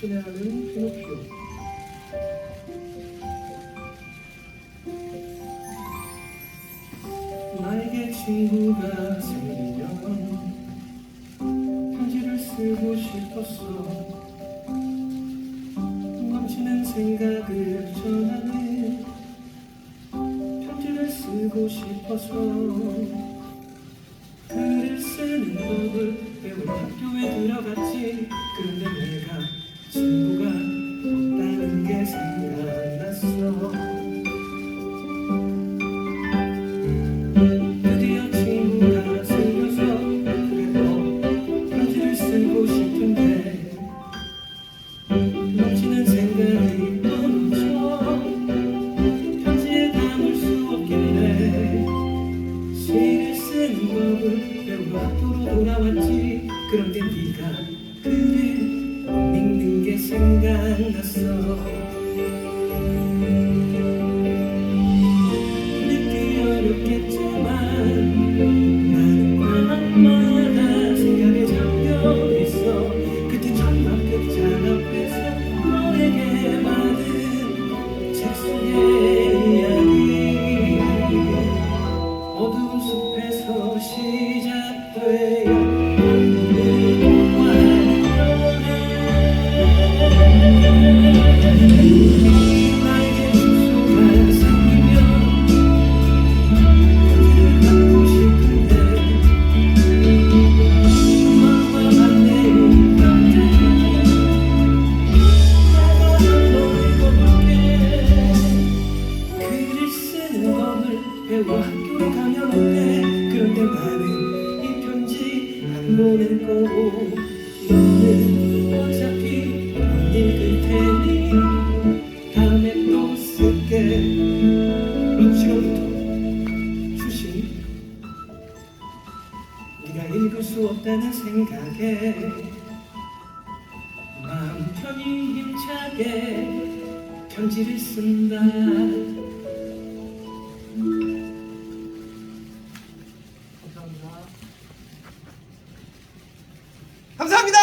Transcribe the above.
친애하는 피노키오 나에게 친구가 생기면 편지를 쓰고 싶었어. 넘치는 생각을 전하는 편지를 쓰고 싶어서 글을 쓰는 법을 배우러 학교에 들어갔지. 그런데 돌아왔지. 그런데 네가 못 읽는 게 생각났어 가면 어때 그런데 나는 이 편지 안 보낼 거고 어차피 못 읽을 테니 다음에 또 쓸게 그럼 지금부터 휴식 네가 읽을 수 없다는 생각에 마음 편히 힘차게 편지를 쓴다 감사합니다.